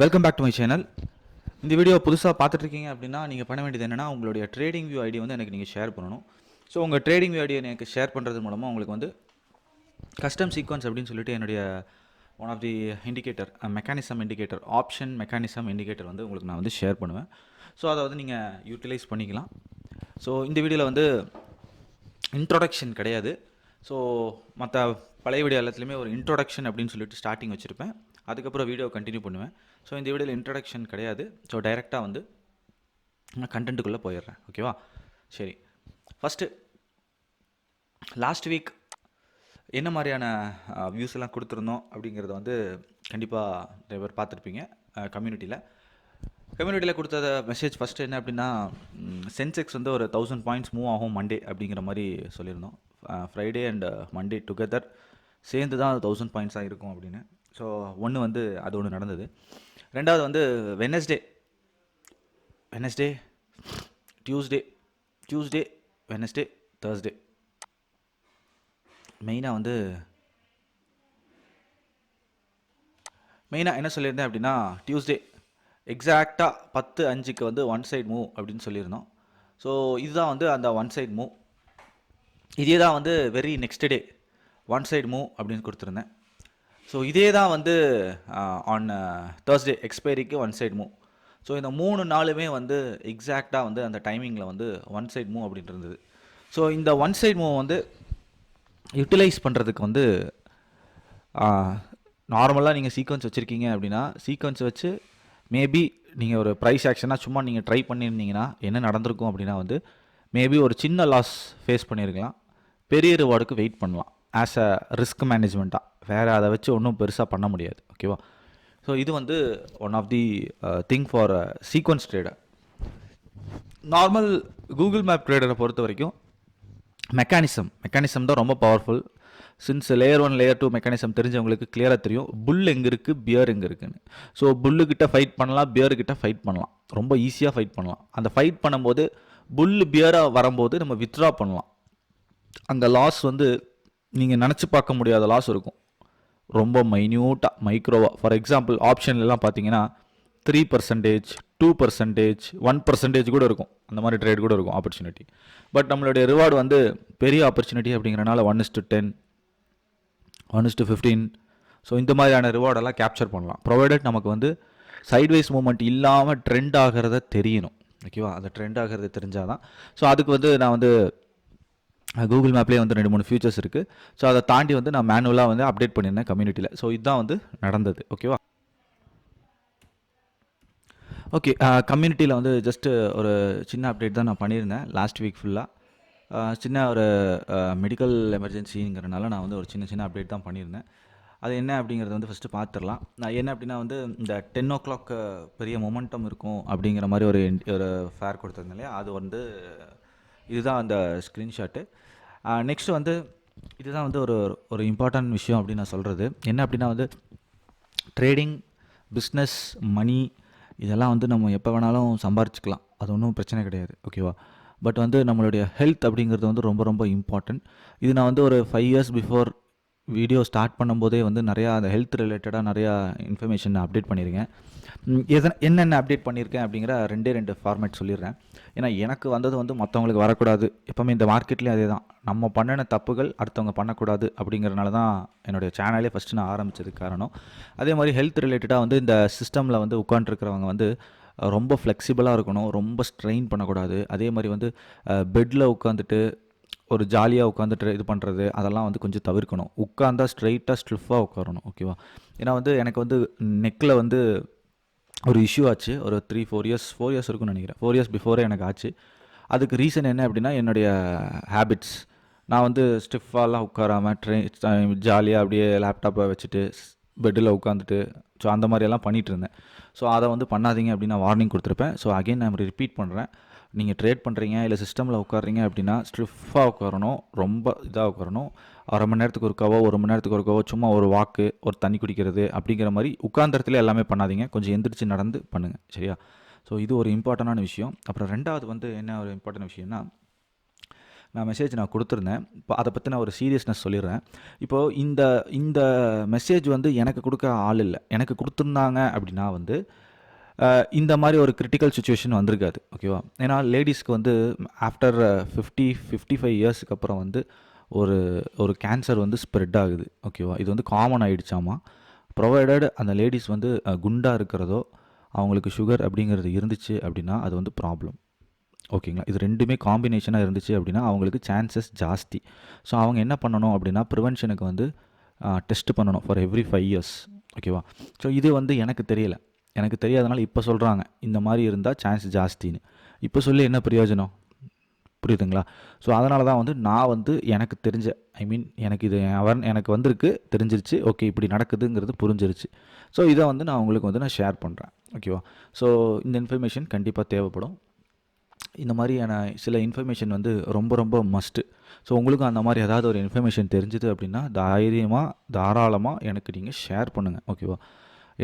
Welcome back to my channel இந்த video புதுசாக பார்த்துட்ருக்கீங்க அப்படின்னா நீங்கள் பண்ண வேண்டியது என்னென்னா உங்களுடைய ட்ரேடிங் வியூ ஐடி வந்து எனக்கு நீங்கள் ஷேர் பண்ணணும். ஸோ உங்கள் ட்ரேடிங் வியூ ஐடியை எனக்கு ஷேர் பண்ணுறது மூலமாக உங்களுக்கு வந்து கஸ்டம் சீக்வன்ஸ் அப்படின்னு சொல்லிட்டு என்னுடைய one of the indicator mechanism indicator option mechanism indicator வந்து உங்களுக்கு நான் வந்து ஷேர் பண்ணுவேன். ஸோ அதை வந்து நீங்கள் யூட்டிலைஸ் பண்ணிக்கலாம். ஸோ இந்த வீடியோவில் வந்து இன்ட்ரொடக்ஷன் கிடையாது. ஸோ மற்ற பழைய வீடியோ எல்லாத்துலேயுமே ஒரு இன்ட்ரொடக்ஷன் அப்படின்னு சொல்லிட்டு ஸ்டார்டிங் வச்சுருப்பேன். அதுக்கப்புறம் வீடியோ கண்டினியூ பண்ணுவேன். ஸோ இந்த வீடியோவில் இன்ட்ரடக்ஷன் கிடையாது. ஸோ டைரெக்டாக வந்து நான் கண்டென்ட்டுக்குள்ளே போயிடுறேன். ஓகேவா சரி. ஃபஸ்ட்டு லாஸ்ட் வீக் என்ன மாதிரியான வியூஸ் எல்லாம் கொடுத்துருந்தோம் அப்படிங்கிறத வந்து கண்டிப்பாக நிறைய பேர் பார்த்துருப்பீங்க கம்யூனிட்டியில் கம்யூனிட்டியில் கொடுத்த மெசேஜ் ஃபஸ்ட்டு என்ன அப்படின்னா சென்செக்ஸ் வந்து ஒரு தௌசண்ட் பாயிண்ட்ஸ் மூவ் ஆகும் மண்டே அப்படிங்கிற மாதிரி சொல்லியிருந்தோம். ஃப்ரைடே அண்ட் மண்டே டுகெதர் சேர்ந்து தான் தௌசண்ட் பாயிண்ட்ஸாக இருக்கும் அப்படின்னு. ஸோ ஒன்று வந்து அது ஒன்று நடந்தது. ரெண்டாவது வந்து Wednesday Wednesday Tuesday Tuesday Wednesday Thursday மெயினாக வந்து மெயினாக என்ன சொல்லியிருந்தேன் அப்படின்னா டியூஸ்டே எக்ஸாக்டாக பத்து அஞ்சுக்கு வந்து ஒன் சைட் மூவ் அப்படின்னு சொல்லியிருந்தோம். ஸோ இதுதான் வந்து அந்த ஒன் சைட் மூவ் இதே தான் வந்து very next day one side move அப்படின்னு கொடுத்துருந்தேன். ஸோ இதே தான் வந்து ஆன் தேர்ஸ்டே எக்ஸ்பைரிக்கு ஒன் சைட் மூவ் ஸோ இந்த மூணு நாளுமே வந்து எக்ஸாக்டாக வந்து அந்த டைமிங்கில் வந்து ஒன் சைட் மூவ் அப்படின்ட்டு இருந்தது. ஸோ இந்த ஒன் சைட் மூவ் வந்து யூட்டிலைஸ் பண்ணுறதுக்கு வந்து நார்மலாக நீங்கள் சீக்வன்ஸ் வச்சுருக்கீங்க அப்படின்னா சீக்வன்ஸ் வச்சு மேபி நீங்கள் ஒரு ப்ரைஸ் ஆக்ஷனாக சும்மா நீங்கள் ட்ரை பண்ணியிருந்தீங்கன்னா என்ன நடந்திருக்கும் அப்படின்னா வந்து மேபி ஒரு சின்ன லாஸ் ஃபேஸ் பண்ணியிருக்கலாம். பெரிய ரிவார்டுக்கு வெயிட் பண்ணலாம். ஆஸ் அ ரிஸ்க் மேனேஜ்மெண்ட்டாக வேறு அதை வச்சு ஒன்றும் பெருசாக பண்ண முடியாது ஓகேவா ஸோ இது வந்து one of the thing for sequence trader normal Google map ட்ரேடரை பொறுத்த வரைக்கும் மெக்கானிசம் மெக்கானிசம் தான் ரொம்ப powerful since layer one layer two mechanism தெரிஞ்சவங்களுக்கு கிளியராக தெரியும். புல் எங்கே இருக்குது பியர் எங்கே இருக்குன்னு. ஸோ புல்லுக்கிட்ட ஃபைட் பண்ணலாம் பியர்கிட்ட ஃபைட் பண்ணலாம். ரொம்ப ஈஸியாக ஃபைட் பண்ணலாம். அந்த ஃபைட் பண்ணும்போது புல் பியராக வரும்போது நம்ம வித்ட்ரா பண்ணலாம். அந்த லாஸ் வந்து நீங்கள் நினச்சி பார்க்க முடியாத லாஸ் இருக்கும். ரொம்ப மைன்யூட்டாக மைக்ரோவா ஃபார் எக்ஸாம்பிள் ஆப்ஷன்லாம் பார்த்தீங்கன்னா three percentage two percentage one percentage கூட இருக்கும். அந்த மாதிரி ட்ரேட் கூட இருக்கும் ஆப்பர்ச்சுனிட்டி பட் நம்மளுடைய ரிவார்டு வந்து பெரிய ஆப்பர்ச்சுனிட்டி அப்படிங்கிறனால one is to ten one is to fifteen so இந்த மாதிரியான ரிவார்டெல்லாம் கேப்சர் பண்ணலாம். ப்ரொவைடட் நமக்கு வந்து சைட்வைஸ் மூமெண்ட் இல்லாமல் ட்ரெண்ட் ஆகிறத தெரியணும். ஓகேவா அந்த ட்ரெண்ட் ஆகிறது தெரிஞ்சால் தான் ஸோ அதுக்கு வந்து நான் வந்து கூகுள் மேப்லேயே வந்து ரெண்டு மூணு ஃபியூச்சர்ஸ் இருக்குது ஸோ அதை தாண்டி வந்து நான் மேனுவலாக வந்து அப்டேட் பண்ணியிருந்தேன் கம்யூனிட்டியில் ஸோ இதுதான் வந்து நடந்தது. ஓகேவா ஓகே கம்யூனிட்டியில் வந்து ஜஸ்ட்டு ஒரு சின்ன அப்டேட் தான் நான் பண்ணியிருந்தேன். லாஸ்ட் வீக் ஃபுல்லாக சின்ன ஒரு மெடிக்கல் எமர்ஜென்சிங்கிறனால நான் வந்து ஒரு சின்ன சின்ன அப்டேட் தான் பண்ணியிருந்தேன். அது என்ன அப்படிங்கிறத வந்து ஃபஸ்ட்டு பார்த்துடலாம் நான் என்ன அப்படின்னா வந்து இந்த டென் ஓ கிளாக் பெரிய மொமெண்டம் இருக்கும் அப்படிங்கிற மாதிரி ஒரு ஒரு ஃபேர் கொடுத்துருந்தேன் இல்லையா? அது வந்து இதுதான் அந்த ஸ்க்ரீன்ஷாட்டு நெக்ஸ்ட் வந்து இதுதான் வந்து ஒரு ஒரு இம்பார்ட்டன்ட் விஷயம் அப்படின்னு நான் சொல்கிறது என்ன அப்படின்னா வந்து ட்ரேடிங் பிஸ்னஸ் மணி இதெல்லாம் வந்து நம்ம எப்போ வேணாலும் சம்பாரிச்சிக்கலாம். அது ஒன்றும் பிரச்சனை கிடையாது ஓகேவா பட் வந்து நம்மளுடைய ஹெல்த் அப்படிங்கிறது வந்து ரொம்ப ரொம்ப இம்பார்ட்டன்ட் இது நான் வந்து ஒரு five years before video start பண்ணும்போதே வந்து நிறையா அந்த ஹெல்த் ரிலேட்டடாக நிறையா இன்ஃபர்மேஷன் அப்டேட் பண்ணியிருக்கேன். எதன் என்னென்ன அப்டேட் பண்ணியிருக்கேன் அப்படிங்கிற ரெண்டே ரெண்டு ஃபார்மேட் சொல்லிடுறேன். ஏன்னா எனக்கு வந்தது வந்து மற்றவங்களுக்கு வரக்கூடாது. எப்போவுமே இந்த மார்க்கெட்லேயும் அதே தான் நம்ம பண்ணின தப்புகள் அடுத்தவங்க பண்ணக்கூடாது அப்படிங்கிறனால தான் என்னுடைய சேனலே ஃபஸ்ட்டு நான் ஆரம்பித்ததுக்கு காரணம். அதே மாதிரி ஹெல்த் ரிலேட்டடாக வந்து இந்த சிஸ்டமில் வந்து உட்காண்ட்ருக்கிறவங்க வந்து ரொம்ப ஃப்ளெக்சிபிளாக இருக்கணும். ரொம்ப ஸ்ட்ரெயின் பண்ணக்கூடாது. அதே மாதிரி வந்து பெட்டில் உட்காந்துட்டு ஒரு ஜாலியாக உட்காந்துட்டு இது பண்ணுறது அதெல்லாம் வந்து கொஞ்சம் தவிர்க்கணும். உட்காந்தா ஸ்ட்ரைட்டாக ஸ்டிஃபாக உட்காரணும் ஓகேவா ஏன்னா வந்து எனக்கு வந்து நெக்கில் வந்து ஒரு இஷ்யூ ஆச்சு. ஒரு three four years four years இருக்கும்னு நினைக்கிறேன். ஃபோர் இயர்ஸ் பிஃபோரே எனக்கு ஆச்சு. அதுக்கு ரீசன் என்ன அப்படின்னா என்னுடைய ஹேபிட்ஸ் நான் வந்து ஸ்டிஃபாலாம் உட்காராமல் ட்ரெயின் ஜாலியாக அப்படியே லேப்டாப்பை வச்சுட்டு பெட்டில் உட்காந்துட்டு ஸோ அந்த மாதிரியெல்லாம் பண்ணிகிட்டு இருந்தேன். ஸோ அதை வந்து பண்ணாதீங்க அப்படின்னு நான் வார்னிங் கொடுத்துருப்பேன். ஸோ அகைன் நான் ரிப்பீட் பண்ணுறேன் நீங்கள் ட்ரேட் பண்ணுறீங்க இல்லை சிஸ்டமில் உட்காறீங்க அப்படின்னா ஸ்ட்ரிஃபாக உட்காரணும் ரொம்ப இதாக உட்காரணும். அரை மணி நேரத்துக்கு ஒருக்காவோ ஒரு மணி நேரத்துக்கு ஒருக்காவோ சும்மா ஒரு வாக்கு ஒரு தண்ணி குடிக்கிறது அப்படிங்கிற மாதிரி உட்காந்தரத்துல எல்லாமே பண்ணாதீங்க. கொஞ்சம் எந்திரிச்சு நடந்து பண்ணுங்கள் சரியா? ஸோ இது ஒரு இம்பார்ட்டண்டான விஷயம். அப்புறம் ரெண்டாவது வந்து என்ன ஒரு இம்பார்ட்டன்ட் விஷயம்னா நான் மெசேஜ் நான் கொடுத்துருந்தேன். இப்போ அதை பற்றி நான் ஒரு சீரியஸ்னஸ் சொல்லிடுறேன். இப்போது இந்த இந்த மெசேஜ் வந்து எனக்கு கொடுக்க ஆள் இல்லை. எனக்கு கொடுத்துருந்தாங்க அப்படின்னா வந்து இந்த மாதிரி ஒரு கிரிட்டிக்கல் சுச்சுவேஷன் வந்திருக்காது ஓகேவா ஏன்னா லேடிஸ்க்கு வந்து ஆஃப்டர் ஃபிஃப்டி ஃபிஃப்டி ஃபைவ் இயர்ஸ்க்கு அப்புறம் வந்து ஒரு ஒரு கேன்சர் வந்து ஸ்ப்ரெட் ஆகுது ஓகேவா இது வந்து காமன் ஆகிடுச்சாமா ப்ரொவைடட் அந்த லேடிஸ் வந்து குண்டாக இருக்கிறதோ அவங்களுக்கு சுகர் அப்படிங்கிறது இருந்துச்சு அப்படின்னா அது வந்து ப்ராப்ளம் ஓகேங்களா இது ரெண்டுமே காம்பினேஷனாக இருந்துச்சு அப்படின்னா அவங்களுக்கு சான்சஸ் ஜாஸ்தி. ஸோ அவங்க என்ன பண்ணணும் அப்படின்னா ப்ரிவென்ஷனுக்கு வந்து டெஸ்ட் பண்ணணும் ஃபார் எவ்ரி ஃபைவ் இயர்ஸ் ஓகேவா ஸோ இது வந்து எனக்கு தெரியல. எனக்கு தெரியாதனால இப்போ சொல்கிறாங்க இந்த மாதிரி இருந்தால் சான்ஸ் ஜாஸ்தின்னு. இப்போ சொல்லி என்ன பிரயோஜனம்? புரியுதுங்களா? ஸோ அதனால தான் வந்து நான் வந்து எனக்கு தெரிஞ்ச ஐ மீன் எனக்கு இது அவர் எனக்கு வந்திருக்கு தெரிஞ்சிருச்சு ஓகே இப்படி நடக்குதுங்கிறது புரிஞ்சிருச்சு. ஸோ இதை வந்து நான் உங்களுக்கு வந்து நான் ஷேர் பண்ணுறேன் ஓகேவா ஸோ இந்த இன்ஃபர்மேஷன் கண்டிப்பாக தேவைப்படும். இந்த மாதிரியான சில இன்ஃபர்மேஷன் வந்து ரொம்ப ரொம்ப மஸ்ட்டு ஸோ உங்களுக்கும் அந்த மாதிரி ஏதாவது ஒரு இன்ஃபர்மேஷன் தெரிஞ்சுது அப்படின்னா தைரியமாக தாராளமாக எனக்கு நீங்கள் ஷேர் பண்ணுங்கள் ஓகேவா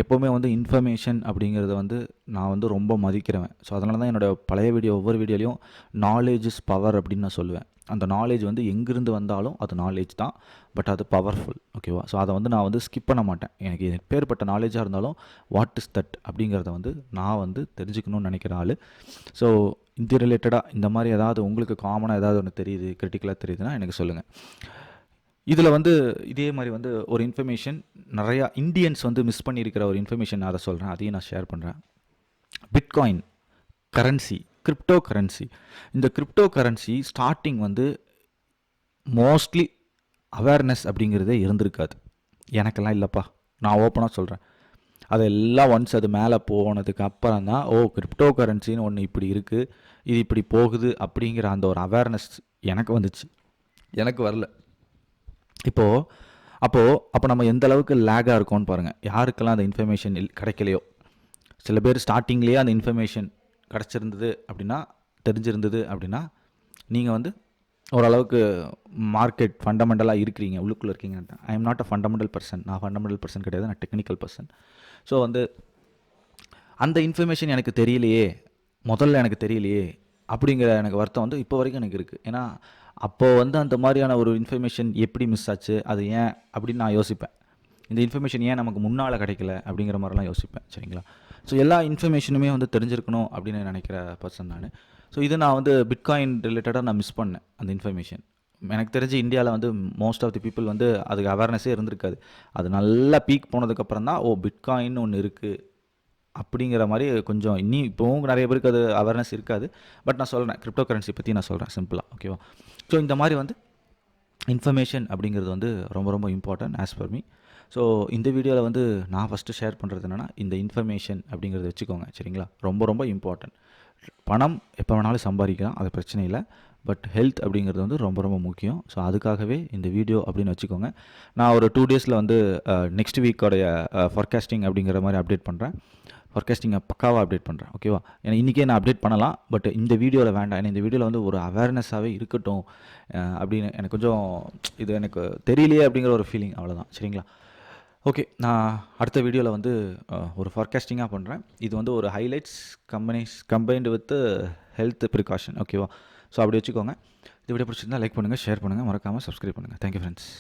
எப்போவுமே வந்து இன்ஃபர்மேஷன் அப்படிங்கிறத வந்து நான் வந்து ரொம்ப மதிக்கிறவன். ஸோ அதனால தான் என்னோடய பழைய வீடியோ ஒவ்வொரு வீடியோலையும் நாலேஜ் இஸ் பவர் அப்படின்னு நான் சொல்லுவேன். அந்த நாலேஜ் வந்து எங்கிருந்து வந்தாலும் அது நாலேஜ் தான் பட் அது பவர்ஃபுல் ஓகேவா ஸோ அதை வந்து நான் வந்து ஸ்கிப் பண்ண மாட்டேன். எனக்கு எப்பேற்பட்ட நாலேஜாக இருந்தாலும் வாட் இஸ் தட் அப்படிங்கிறத வந்து நான் வந்து தெரிஞ்சுக்கணும்னு நினைக்கிற ஆள். ஸோ இது ரிலேட்டடாக இந்த மாதிரி ஏதாவது உங்களுக்கு காமனாக ஏதாவது ஒன்று தெரியுது கிரிட்டிக்கலாக தெரியுதுன்னா எனக்கு சொல்லுங்கள் இதில் வந்து இதே மாதிரி வந்து ஒரு இன்ஃபர்மேஷன் நிறையா இந்தியன்ஸ் வந்து மிஸ் பண்ணியிருக்கிற ஒரு இன்ஃபர்மேஷன் நான் அதை சொல்கிறேன் அதையும் நான் ஷேர் பண்ணுறேன் பிட்காயின் கரன்சி கிரிப்டோ கரன்சி இந்த கிரிப்டோ கரன்சி ஸ்டார்டிங் வந்து மோஸ்ட்லி அவேர்னஸ் அப்படிங்கிறதே இருந்திருக்காது. எனக்கெல்லாம் இல்லைப்பா. நான் ஓப்பனாக சொல்கிறேன் அதெல்லாம் ஒன்ஸ் அது மேலே போனதுக்கு அப்புறம் தான் ஓ கிரிப்டோ கரன்சின்னு ஒன்று இப்படி இருக்குது இது இப்படி போகுது அப்படிங்கிற அந்த ஒரு அவேர்னஸ் எனக்கு வந்துச்சு. எனக்கு வரல. இப்போது அப்போது அப்போ நம்ம எந்த அளவுக்கு லேகாக இருக்கோம்னு பாருங்கள் யாருக்கெல்லாம் அந்த இன்ஃபர்மேஷன் கிடைக்கலையோ? சில பேர் ஸ்டார்டிங்லேயே அந்த இன்ஃபர்மேஷன் கிடச்சிருந்தது அப்படின்னா தெரிஞ்சிருந்தது அப்படின்னா நீங்கள் வந்து ஓரளவுக்கு மார்க்கெட் ஃபண்டமெண்டலாக இருக்கிறீங்க உள்ளுக்குள்ளே இருக்கீங்க. I am not a fundamental person நான் ஃபண்டமெண்டல் பர்சன் கிடையாது. நான் டெக்னிக்கல் பர்சன் ஸோ வந்து அந்த இன்ஃபர்மேஷன் எனக்கு தெரியலையே முதல்ல எனக்கு தெரியலையே அப்படிங்கிற எனக்கு வருத்தம் வந்து இப்போ வரைக்கும் எனக்கு இருக்குது ஏன்னா அப்போது வந்து அந்த மாதிரியான ஒரு இன்ஃபர்மேஷன் எப்படி மிஸ் ஆச்சு அது ஏன் அப்படின்னு நான் யோசிப்பேன். இந்த இன்ஃபர்மேஷன் ஏன் நமக்கு முன்னால் கிடைக்கல அப்படிங்கிற மாதிரிலாம் யோசிப்பேன் சரிங்களா? ஸோ எல்லா இன்ஃபர்மேஷனுமே வந்து தெரிஞ்சிருக்கணும் அப்படின்னு நினைக்கிற பர்சன் நான். ஸோ இது நான் வந்து பிட்காயின் ரிலேட்டடாக நான் மிஸ் பண்ணேன் அந்த இன்ஃபர்மேஷன் எனக்கு தெரிஞ்சு இந்தியாவில் வந்து மோஸ்ட் ஆஃப் தி பீப்புள் வந்து அதுக்கு அவேர்னஸே இருந்திருக்காது. அது நல்லா பீக் போனதுக்கப்புறம் தான் ஓ பிட்காயின்னு ஒன்று இருக்குது அப்படிங்கிற மாதிரி கொஞ்சம் இன்னி இப்போவும் நிறைய பேருக்கு அது அவேர்னஸ் இருக்காது. பட் நான் சொல்கிறேன் கிரிப்டோ கரன்சி பற்றி நான் சொல்கிறேன் சிம்பிளாக ஓகேவா ஸோ இந்த மாதிரி வந்து இன்ஃபர்மேஷன் அப்படிங்கிறது வந்து ரொம்ப ரொம்ப important as per me so இந்த வீடியோவில் வந்து நான் ஃபஸ்ட்டு ஷேர் பண்ணுறது என்னென்னா இந்த இன்ஃபர்மேஷன் அப்படிங்கிறத வச்சுக்கோங்க சரிங்களா? ரொம்ப ரொம்ப இம்பார்ட்டன்ட் பணம் எப்போ வேணாலும் சம்பாதிக்கலாம் அது பிரச்சனை இல்லை. பட் ஹெல்த் அப்படிங்கிறது வந்து ரொம்ப ரொம்ப முக்கியம். ஸோ அதுக்காகவே இந்த வீடியோ அப்படின்னு வச்சுக்கோங்க. நான் ஒரு டூ டேஸில் வந்து நெக்ஸ்ட் வீக்கோடைய ஃபர்காஸ்டிங் அப்படிங்கிற மாதிரி அப்டேட் பண்ணுறேன் ஃபர்காஸ்டிங்கை பக்காவாக அப்டேட் பண்ணுறேன் ஓகேவா ஏன்னா இன்றைக்கே நான் அப்டேட் பண்ணலாம் பட் இந்த வீடியோவில் வேண்டாம். ஏன்னா இந்த வீடியோவில் வந்து ஒரு அவேர்னஸாகவே இருக்கட்டும் அப்படின்னு எனக்கு கொஞ்சம் இது எனக்கு தெரியலையே அப்படிங்கிற ஒரு ஃபீலிங் அவ்வளோதான் சரிங்களா? ஓகே நான் அடுத்த வீடியோவில் வந்து ஒரு ஃபோர்காஸ்டிங்காக பண்ணுறேன் இது வந்து ஒரு highlights companies combined with health precaution ஓகேவா ஸோ அப்படி வச்சுக்கோங்க. இது வீடியோ பிடிச்சிருந்தா லைக் பண்ணுங்கள் ஷேர் பண்ணுங்கள் மறக்காமல் சப்ஸ்கிரைப் பண்ணுங்கள் தேங்க்யூ ஃப்ரெண்ட்ஸ்